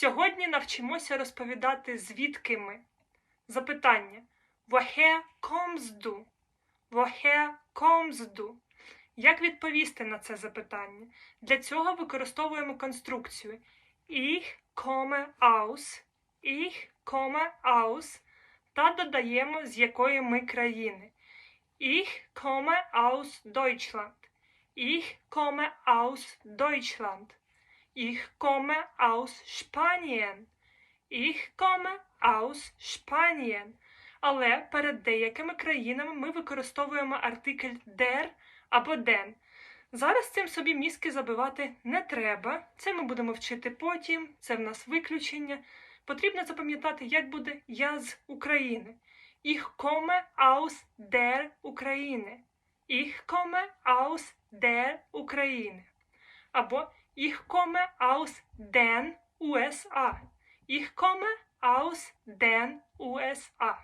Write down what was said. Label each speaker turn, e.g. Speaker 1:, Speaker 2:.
Speaker 1: Сьогодні навчимося розповідати звідки ми. Запитання: Woher kommst du? Woher? Як відповісти на це запитання? Для цього використовуємо конструкцію Ich komme aus, ich komme aus та додаємо з якої ми країни. Ich komme aus Deutschland. Ich komme aus Deutschland. Ich komme aus Spanien. Ich komme aus Spanien. Але перед деякими країнами ми використовуємо артикль der або den. Зараз цим собі мізки забивати не треба. Це ми будемо вчити потім, це в нас виключення. Потрібно запам'ятати, як буде я з України. Ich komme aus der Ukraine. Ich komme aus der Ukraine. Або Ich komme aus den USA. Ich komme aus den USA.